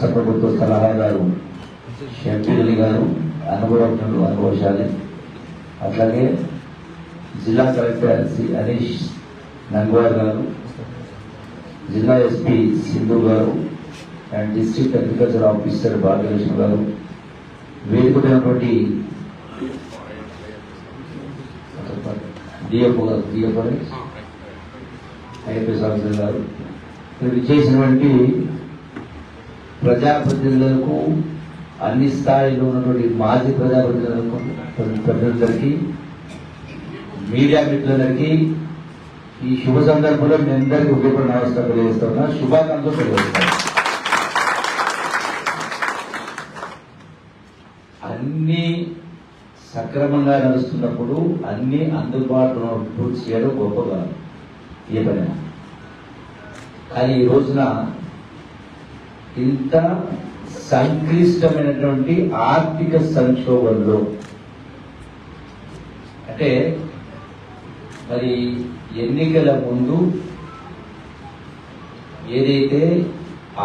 రాష్ట్ర ప్రభుత్వ సలహాదారు షంపీలి గారు అనుభవజ్ఞులు అనుభవశాలి. అట్లాగే జిల్లా కలెక్టర్ శ్రీ హరీష్ నంగవార్ గారు జిల్లా SP Sindhu garu and district agriculture officer Bhagyalakshmi garu. వేదికమైనటువంటి DFO garu DFO IFS officer garu. చేసినటువంటి ప్రజాప్రతినిధులకు అన్ని స్థాయిలో ఉన్నటువంటి మాజీ ప్రజాప్రతినిధులకు ప్రతినిధులకి మీడియా మిత్రులందరికీ ఈ శుభ సందర్భంలో మీ అందరికీ ఉపయోగపడిన నమస్కారం తెలియజేస్తున్నా. శుభాకాంక్షలు తెలియజేస్తాను అన్ని సక్రమంగా నడుస్తున్నప్పుడు అన్ని అందుబాటులో పూర్తి చేయడం గొప్పగా ఏ పని కానీ ఈ రోజున ఇంత సంక్లిష్టమైనటువంటి ఆర్థిక సంక్షోభంలో. అంటే మరి ఎన్నికల ముందు ఏదైతే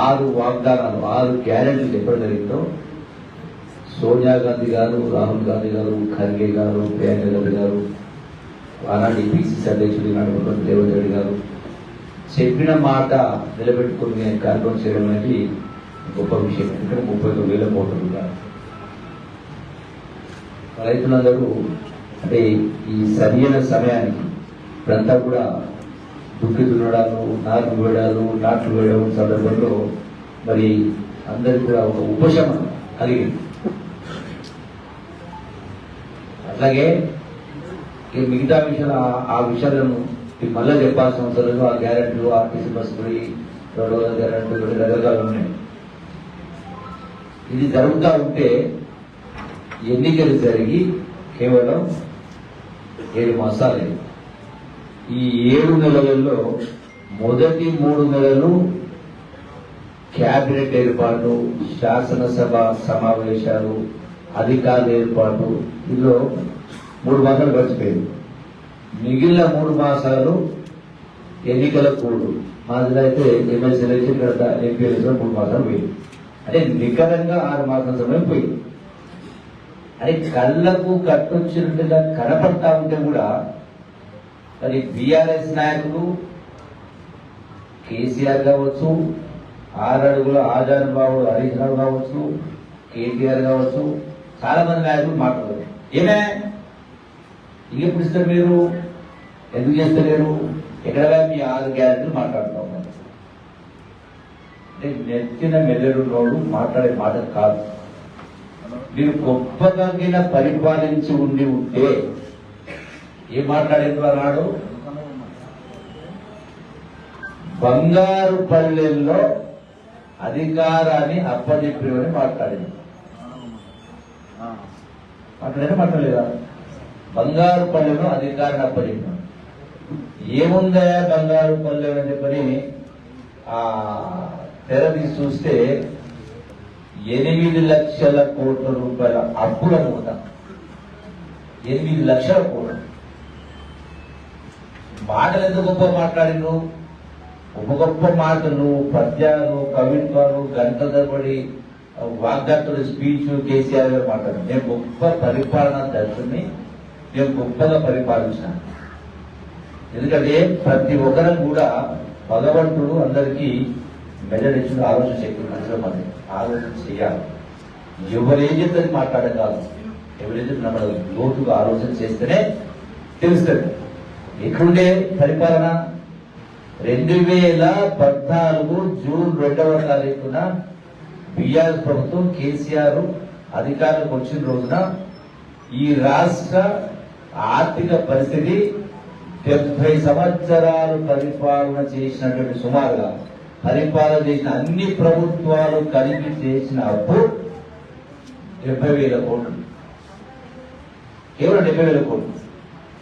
ఆరు వాగ్దానాలు ఆరు గ్యారెంటీలు చెప్పడం జరిగిందో సోనియా గాంధీ గారు రాహుల్ గాంధీ గారు ఖర్గే గారు ప్రియాంక గాంధీ గారు అలాంటి పిసిసి అధ్యక్షుడు ఈనాడు రేవంత్ రెడ్డి గారు చెప్పిన మాట నిలబెట్టుకుని కార్యక్రమం చేయడం అనేది గొప్ప విషయం. ఎందుకంటే ముప్పై తొమ్మిది వేల కోట్ల రూపాయలు రైతులందరూ అంటే ఈ సరైన సమయానికి ఇప్పుడంతా కూడా దుక్కి దున్నడాలు నాట్లు వేయడాలు నాట్లు వేయడం సందర్భంలో మరి అందరికి కూడా ఒక ఉపశమనం కలిగింది. అలాగే ఈ మిగతా విషయాలు ఆ విషయాలను మీకు మళ్ళీ చెప్పాల్సిన అవసరం లేదు. ఆ గ్యారెంటీలు ఆర్టీసీ బస్ ఫ్రీ రెండు వందల గ్యారెంటీ రెండు రకరకాలు ఉన్నాయి. ఇది జరుగుతూ ఉంటే ఎన్నికలు జరిగి కేవలం ఏడు మాసాలే. ఈ ఏడు నెలలలో మొదటి మూడు నెలలు క్యాబినెట్ ఏర్పాటు శాసనసభ సమావేశాలు అధికారుల ఏర్పాటు ఇందులో మూడు మాసాలు గడిచిపోయింది. మిగిలిన మూడు మాసాలు ఎన్నికల కూడు. మాదిలో అయితే ఎమ్మెల్సీ ఎలక్షన్ ఇక్కడ ఎంపీ ఎలక్షన్ మూడు మాసాలు పోయింది. అంటే నికరంగా ఆరు మాసాల సమయం పోయింది. అని కళ్ళకు కట్టొచ్చినట్టుగా కనపడతా ఉంటే కూడా మరి బీఆర్ఎస్ నాయకులు కేసీఆర్ కావచ్చు ఆరు అడుగుల బాబు హరీష్ రావు కావచ్చు కేటీఆర్ కావచ్చు చాలా మంది నాయకులు మాట్లాడారు. ఏమే? ఇంకెప్పుడు ఇస్తారు మీరు? ఎందుకు చేస్తలేరు? ఎక్కడ మీ ఆరు గ్యారెంటీలు మాట్లాడుతూ ఉన్నారు అంటే నెత్తిన మెదడున్నోడు మాట్లాడే మాట కాదు. మీరు గొప్పదగిన పరిపాలించి ఉండి ఉంటే ఏం మాట్లాడేది నాడు బంగారు పల్లెల్లో అధికారాన్ని అప్పచెప్పేవని మాట్లాడింది. మాట్లాడే మాట్లాడలేదా? బంగారు పల్లెలో అధికారాన్ని అప్పచెప్పాను ఏముందా బంగారు పనులు అని చెప్పని ఆ తెరది చూస్తే ఎనిమిది లక్షల కోట్ల రూపాయల అప్పుల మూట. ఎనిమిది లక్షల కోట్లు. మాటలు ఎంత గొప్ప మాట్లాడిను? ఒక గొప్ప మాటలు పద్యాలు కవిత్వాలు గంట తరబడి వాగ్దాతుడు స్పీచ్ కేసీఆర్ గారు మాట్లాడు నేను గొప్ప పరిపాలన దర్శని నేను గొప్పగా పరిపాలించాను. ఎందుకంటే ప్రతి ఒక్కరం కూడా భగవంతుడు అందరికీ మెదడు ఇచ్చిన ఆలోచన శక్తి మనసులో మనది ఆలోచన చేయాలి. ఎవరేజెంట్ చెప్తుంది మాట్లాడడం కాదు. ఎవరేం మన లోతుగా ఆలోచన చేస్తేనే తెలుస్తుంది. ఎక్కడుండే పరిపాలన? రెండు వేల పద్నాలుగు జూన్ రెండవ తారీఖున బిఆర్ ప్రభుత్వం కేసీఆర్ అధికారంలోకి వచ్చిన రోజున ఈ రాష్ట్ర ఆర్థిక పరిస్థితి డెబ్బై సంవత్సరాలు పరిపాలన చేసినటువంటి సుమారుగా పరిపాలన చేసిన అన్ని ప్రభుత్వాలు కలిపి చేసిన అప్పు డెబ్బై వేల కోట్లు. కేవలం డెబ్బై వేల కోట్లు.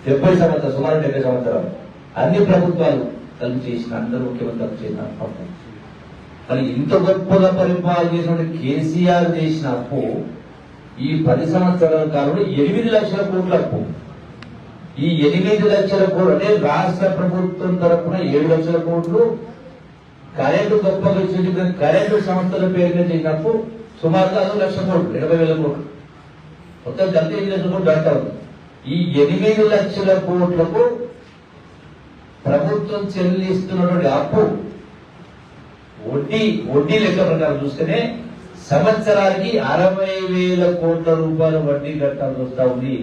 డెబ్బై సంవత్సరాలు సుమారు డెబ్బై సంవత్సరాలు. అన్ని ప్రభుత్వాలు కలిపి చేసిన అందరూ ముఖ్యమంత్రులు చేసిన అప్పు. మరి ఇంత గొప్పగా పరిపాలన చేసిన కేసీఆర్ చేసిన అప్పు ఈ పది సంవత్సరాల కాలంలో ఎనిమిది లక్షల కోట్ల అప్పు. ఈ ఎనిమిది లక్షల కోట్లు అంటే రాష్ట్ర ప్రభుత్వం తరఫున ఏడు లక్షల కోట్లు కరెంటు గొప్పగా చూసిన కరెంటు సంస్థల పేరు మీద చేసినప్పుడు సుమారుగా అదో లక్ష కోట్లు ఇరవై వేల కోట్లు. మొత్తం కలిపి ఎనిమిది లక్షల కోట్లు అంటారు ఈ ఎనిమిది లక్షల కోట్లకు ప్రభుత్వం చెల్లిస్తున్నటువంటి అప్పు వడ్డీ వడ్డీ లెక్క ప్రకారం చూస్తేనే సంవత్సరానికి అరవై వేల కోట్ల రూపాయల వడ్డీ కట్టాల్సి వస్తా ఉంది.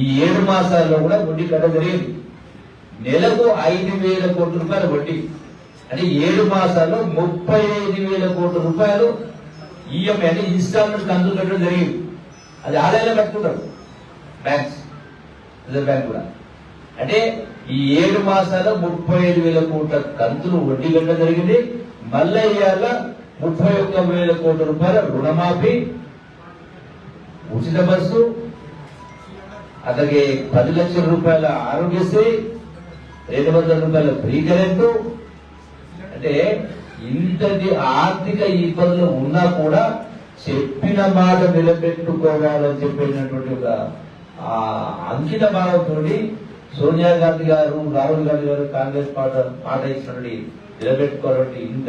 ఈ ఏడు మాసాల్లో కూడా వడ్డీ కట్ట జరిగింది నెలకు ఐదు వేల కోట్ల రూపాయల వడ్డీ. అంటే ఏడు మాసాల్లో ముప్పై ఐదు వేల కోట్ల రూపాయలు ఈఎంఐ అంటే ఇన్స్టాల్మెంట్ కంతులు కట్టడం జరిగింది. అది ఆదాయంలో కట్టుకుంటారు బ్యాంక్స్ రిజర్వ్ బ్యాంక్ కూడా. అంటే ఈ ఏడు మాసాల్లో ముప్పై ఐదు వేల కోట్ల కంతులు వడ్డీ కట్టడం జరిగింది. మళ్ళీ ఇవాళ ముప్పై ఒక్క వేల కోట్ల రూపాయల రుణమాఫీ ఉచిత బస్సు అలాగే పది లక్షల రూపాయల ఆరోగ్యశ్రీ రెండు వందల రూపాయల ఫ్రీ కరెంటు. అంటే ఇంతటి ఆర్థిక ఇబ్బందులు ఉన్నా కూడా చెప్పిన మాట నిలబెట్టుకోవాలని చెప్పినటువంటి ఒక ఆ అంకిత భావంతో సోనియా గాంధీ గారు రాహుల్ గాంధీ గారు కాంగ్రెస్ పార్టీ మాట ఇచ్చినటువంటి నిలబెట్టుకోవాలంటే ఇంత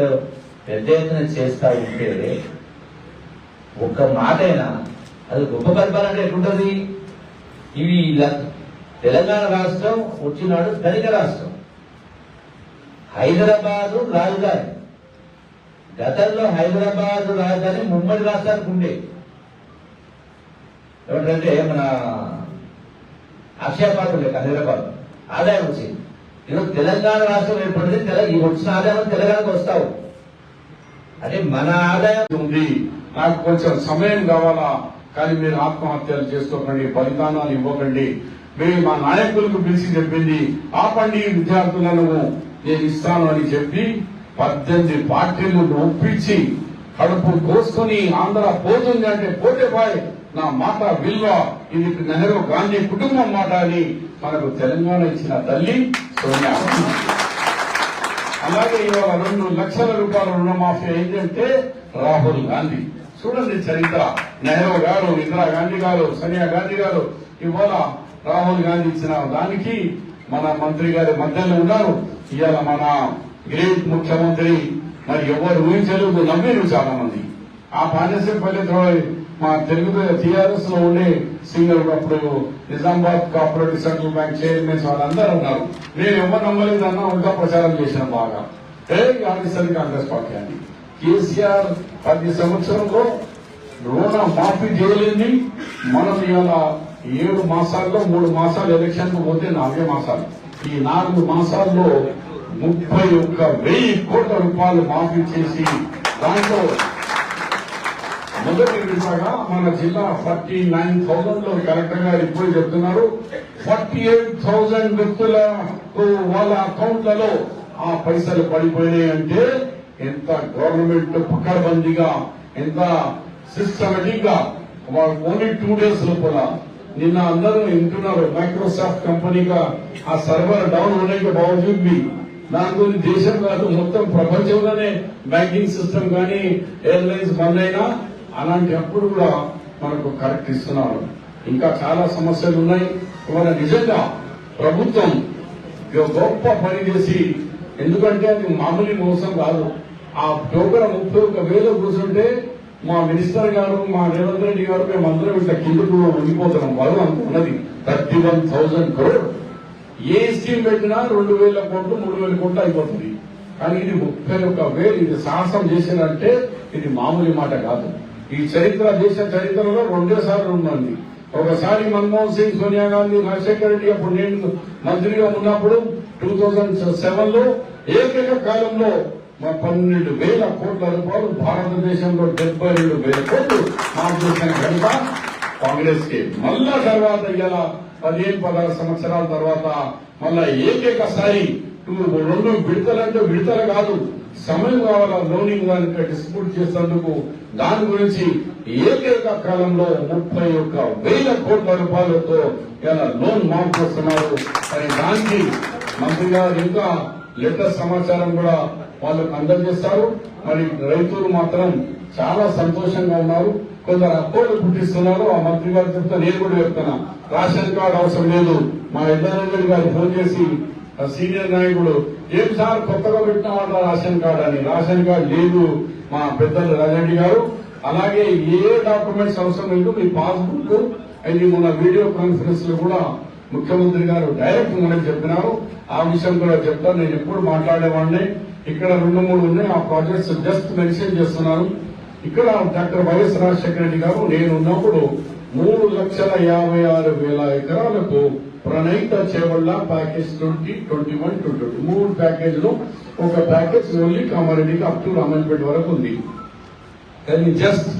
పెద్ద ఎత్తున చేస్తా ఉంటే ఒక్క మాటైనా అది గొప్ప పరిపాలన అంటే ఎట్లుంటది? ఇవి ఇలా- తెలంగాణ రాష్ట్రం వచ్చినాడు ధనిక రాష్ట్రం. హైదరాబాదు రాజధాని. గతంలో హైదరాబాద్ రాజధాని ముమ్మడి రాష్ట్రానికి ఉండే. ఏమిటంటే మన అక్షయపాత్ర లేక హైదరాబాద్. ఆదాయం వచ్చింది. ఈరోజు తెలంగాణ రాష్ట్రం ఏర్పడింది తెలంగాణ ఈ వచ్చిన ఆదాయం తెలంగాణకు వస్తావు. అరే మన ఆదాయం ఉంది. నాకు కొంచెం సమయం కావాలా? కానీ మీరు ఆత్మహత్యలు చేసుకోకండి బలిదానాలు ఇవ్వకండి. మేము మా నాయకులకు పిలిచి చెప్పింది ఆపండి విద్యార్థులను నేను ఇస్తాను అని చెప్పి పద్దెనిమిది పార్టీలను ఒప్పించి కడుపు కోసుకొని ఆంధ్ర పోతుంది అంటే పోతే బాయ్ నా మాట విల్వ. ఇది నెహ్రూ గాంధీ కుటుంబం మాట అని మనకు తెలంగాణ ఇచ్చిన తల్లి సోనియా అలాగే ఇవాళ రెండు లక్షల రూపాయల రుణమాఫీ అయిందంటే రాహుల్ గాంధీ. చూడండి చరిత్ర. నెహ్రూ గారు ఇందిరా గాంధీ గారు సోనియా గాంధీ గారు ఇవాళ రాహుల్ గాంధీ ఇచ్చిన దానికి మన మంత్రి గారి మధ్యలో ఉన్నారు. ఇవాళ మన గ్రేట్ ముఖ్యమంత్రి మరి ఎవరు ఊహించలేదు నమ్మిరు చాలా మంది ఆ పాండసేపల్లితో మా తెలుగు టీఆర్ఎస్లో ఉండే సింగర్ అప్పుడు Nizamabad cooperative central bank chairmans వాళ్ళందరూ ఉన్నారు. నేను ఎవరు నమ్మలేదన్నా ఇంకా ప్రచారం చేశాను బాగా. ఏ ఆఫీసర్ కాంగ్రెస్ పార్టీ అని కేసీఆర్ పది సంవత్సరంలో రుణ మాఫీ చేయలేని మనం ఇవాళ ఏడు మాసాల్లో మూడు మాసాలు ఎలక్షన్ పోతే నాలుగే మాసాలు. ఈ నాలుగు మాసాల్లో ముప్పై ఒక్క వెయ్యి కోట్ల రూపాయలు మాఫీ చేసి దాంట్లో మొదటి విడతగా మన జిల్లా ఫార్టీ నైన్ థౌసండ్లో కలెక్టర్ ఇప్పుడు చెప్తున్నారు. ఫార్టీ ఎయిట్ థౌసండ్ వ్యక్తుల వాళ్ళ అకౌంట్లలో ఆ పైసలు పడిపోయినాయి అంటే ఎంత గవర్నమెంట్ పకడ్బందీగా ఎంత సిస్టమేటిక్గా ఓన్లీ టూ డేస్ లోపల నిన్న అందరూ వింటున్నారు. మైక్రోసాఫ్ట్ కంపెనీగా ఆ సర్వర్ డౌన్ ఉండే బావజూద్ దాని గురించి దేశం కాదు మొత్తం ప్రపంచంలోనే బ్యాంకింగ్ సిస్టమ్ కానీ ఎయిర్లైన్స్ బంద్ అయినా అలాంటి అప్పుడు కూడా మనకు కరెక్ట్ ఇస్తున్నారు. ఇంకా చాలా సమస్యలు ఉన్నాయి. ఇవాళ నిజంగా ప్రభుత్వం గొప్ప పని చేసి ఎందుకంటే అది మామూలు మోసం కాదు. ఆ ప్రోగ్రాం ముప్పై ఒక్క వేలు కూర్చుంటే మా మినిస్టర్ గారు మా రేవంత్ రెడ్డి గారు మేము అందరం ఇట్లా కిందకు ఉండిపోతున్నాం. వాళ్ళు అంత ఉన్నది. థర్టీ వన్ థౌసండ్ క్రోడ్ ఏ స్కీమ్ పెట్టినా రెండు వేల కోట్లు మూడు వేల కోట్లు అయిపోతుంది. కానీ ఇది ముప్పై ఒక్క వేలు ఇది సాహసం చేసినంటే ఇది మామూలు మాట కాదు. ఈ చరిత్ర దేశ చరిత్రలో రెండే ఉందండి. ఒకసారి మన్మోహన్ సింగ్ సోనియా గాంధీ రాజశేఖర రెడ్డి అప్పుడు నేను మంత్రిగా ఉన్నప్పుడు టూ థౌజండ్ సెవెన్లో ఏకైక కాలంలో మా పన్నెండు వేల కోట్ల రూపాయలు భారతదేశంలో డెబ్బై రెండు వేల కోట్లు మాకు చేసిన ఘనత కాంగ్రెస్కి మళ్ళా తర్వాత ఇలా పదిహేను పదహారు సంవత్సరాల తర్వాత మళ్ళా ఏకైక సారి రెండు విడతలంటే విడతలు కాదు. సమయం కావాలా? లోనింగ్ దానికి డిస్ట్రిబ్యూట్ చేసేందుకు దాని గురించి ఏకైక కాలంలో ముప్పై ఒక్క వేల కోట్ల రూపాయలతో ఇలా లోన్ మాఫ్ చేస్తున్నారు అని దానికి మంత్రి గారు ఇంకా లేటెస్ట్ సమాచారం కూడా వాళ్ళకు అందజేస్తారు. మరి రైతులు మాత్రం చాలా సంతోషంగా ఉన్నారు. కొందరు అక్కోళ్ళు పుట్టిస్తున్నారు. ఆ మంత్రి గారు చెప్తా నేను కూడా చెప్తున్నా. రేషన్ కార్డు అవసరం లేదు. మా ఇద్దరు గారు ఫోన్ చేసి సీనియర్ నాయకుడు ఏం సార్ కొత్తగా పెట్టినామంట రేషన్ కార్డు అని? రేషన్ కార్డు లేదు మా పెద్దలు రాజరెడ్డి గారు. అలాగే ఏ డాక్యుమెంట్స్ అవసరం లేదు మీ పాస్బుక్ అది మొన్న వీడియో కాన్ఫరెన్స్లో కూడా ముఖ్యమంత్రి గారు డైరెక్ట్ మనకు చెప్పినారు. ఆ విషయం కూడా చెప్తాను నేను ఎప్పుడు మాట్లాడేవాడిని. ఇక్కడ రెండు మూడు ఉన్నాయి ఆ ప్రాజెక్ట్స్ జస్ట్ మెన్షన్ చేస్తున్నాను ఇక్కడ డాక్టర్ వైఎస్ రాజశేఖర రెడ్డి గారు నేను ఉన్నప్పుడు మూడు లక్షల యాభై ఆరు వేల ఎకరాలకు Pranahita Chevella package twenty twenty one twenty మూడు మూడు ప్యాకేజీలు. ఒక ప్యాకేజ్ ఓన్లీ కామారెడ్డికి అప్ టు రామన్పేట వరకు ఉంది. కానీ జస్ట్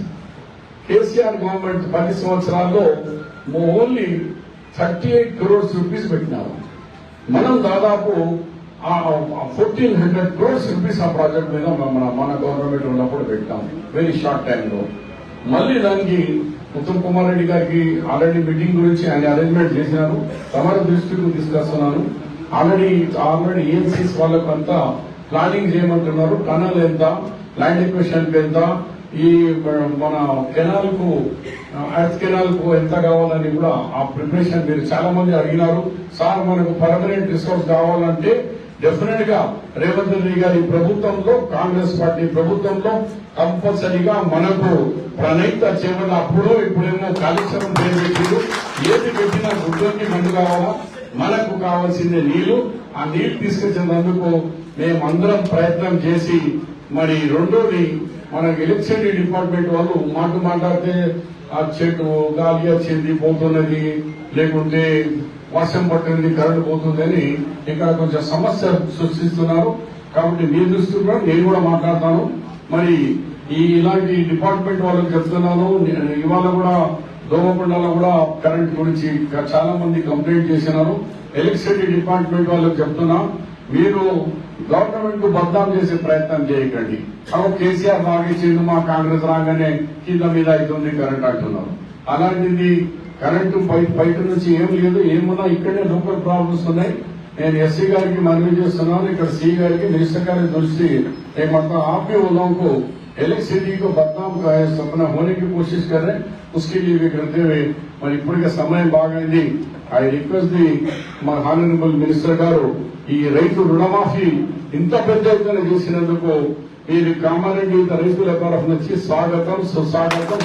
కేసీఆర్ గవర్నమెంట్ పది సంవత్సరాల్లో only thirty eight crores rupees పెట్టినారు. మనం దాదాపు ఫోర్టీన్ హండ్రెడ్ క్రోర్స్ రూపీస్ ఆ ప్రాజెక్ట్ మీద మన మన గవర్నమెంట్ ఉన్నప్పుడు పెట్టాం. వెరీ షార్ట్ టైంలో మళ్ళీ దానికి ఉత్తమ్ కుమార్ రెడ్డి గారికి ఆల్రెడీ మీటింగ్ గురించి ఆయన అరేంజ్మెంట్ చేసినారు తమరి దృష్టికి తీసుకొస్తున్నాను. ఆల్రెడీ ఆల్రెడీ ఏఎన్సీస్ వాళ్ళకు అంతా ప్లానింగ్ చేయమంటున్నారు. టనల్ ఎంత ల్యాండ్ ఎక్వేషన్ ఎంత ఈ మన కెనాల్కు ఎర్త్ కెనాల్కు ఎంత కావాలని కూడా ఆ ప్రిపరేషన్ మీరు చాలా మంది అడిగినారు. సార్ మనకు పర్మనెంట్ రిసోర్స్ కావాలంటే డెఫినెట్గా రేవంత్ రెడ్డి గారి ప్రభుత్వంలో కాంగ్రెస్ పార్టీ ప్రభుత్వంలో కంపల్సరీగా మనకు ప్రణయిత చేపల అప్పుడు ఇప్పుడేమో కాళేశ్వరం పేరు పెట్టిండు. ఏది పెట్టినా గుడ్డోకి మందు కావాలా? మనకు కావాల్సింది నీళ్ళు ఆ నీళ్ళు తీసుకొచ్చినందుకు మేమందరం ప్రయత్నం చేసి మరి రెండోది మనకి ఎలక్ట్రిసిటీ డిపార్ట్మెంట్ వాళ్ళు మాట మాట్లాడితే ఆ చెట్టు గాలి వచ్చింది పోతున్నది. లేకుంటే వర్షం పట్టింది కరెంట్ పోతుందని ఇక్కడ కొంచెం సమస్య సృష్టిస్తున్నారు. కాబట్టి మీ దృష్టి కూడా నేను కూడా మాట్లాడతాను. మరి ఈ ఇలాంటి డిపార్ట్మెంట్ వాళ్ళకి చెప్తున్నాను. ఇవాళ కూడా దోమకొండలో కూడా కరెంట్ గురించి చాలా మంది కంప్లైంట్ చేసినారు. ఎలక్ట్రిసిటీ డిపార్ట్మెంట్ వాళ్ళకి చెప్తున్నా మీరు గవర్నమెంట్కు బద్నాం చేసే ప్రయత్నం చేయకండి అలా కేసీఆర్ లాగేసిండు మా కాంగ్రెస్ రాగానే కింద మీద అవుతుంది కరెంట్ అంటున్నారు. అలాంటిది కరెంటు బయట బయట నుంచి ఏం లేదు ఏమున్నా ఇక్కడే లోకల్ ప్రాబ్లమ్స్ ఉన్నాయి నేను ఎస్సీ గారికి మనవి చేస్తున్నాను ఇక్కడ సి గారికి మినిస్టర్ గారికి దృష్టి एक मतलब आप भी वो लोगों को इलेक्ट्रिसिटी को बदनाम का है सपना होने की कोशिश कर रहे हैं उसके लिए भी करते हुए మరి ఇప్పటికే సమయం బాగైంది ఐ రిక్వెస్ట్ ది మా హానరబుల్ మినిస్టర్ గారు ఈ రైతు రుణమాఫీ ఇంత పెద్ద ఎత్తున చేసినందుకు మీరు కామారెడ్డి రైతుల తరఫు నుంచి స్వాగతం సుస్వాగతం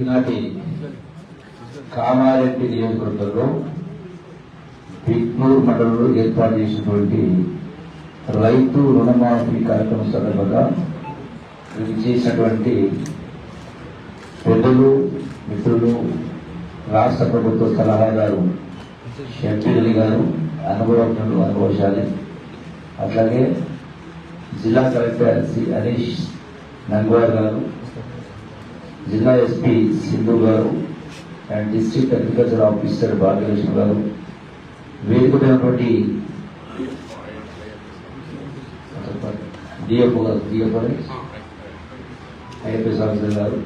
ఈనాటి కామారెడ్డి నియోజకవర్గంలో బిక్నూరు మండలంలో ఏర్పాటు చేసినటువంటి రైతు రుణమాఫీ కార్యక్రమం సందర్భంగా ఇది చేసినటువంటి పెద్దలు మిత్రులు రాష్ట్ర ప్రభుత్వ సలహాదారు షంపిల్లి గారు అనుభవజ్ఞులు అనుభవశాలి. అట్లాగే జిల్లా కలెక్టర్ సి హరీష్ నంగ్వార్ గారు జిల్లా SP Sindhu garu and district agriculture officer Bhagyalakshmi garu. వేదికమైనటువంటి DFO garu DFO IFS officer garu.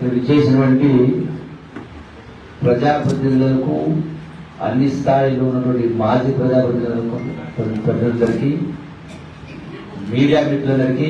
మీరు చేసినటువంటి ప్రజాప్రతినిధులకు అన్ని స్థాయిలో ఉన్నటువంటి మాజీ ప్రజాప్రతినిధులకు ప్రజలందరికీ మీడియా మిత్రులందరికీ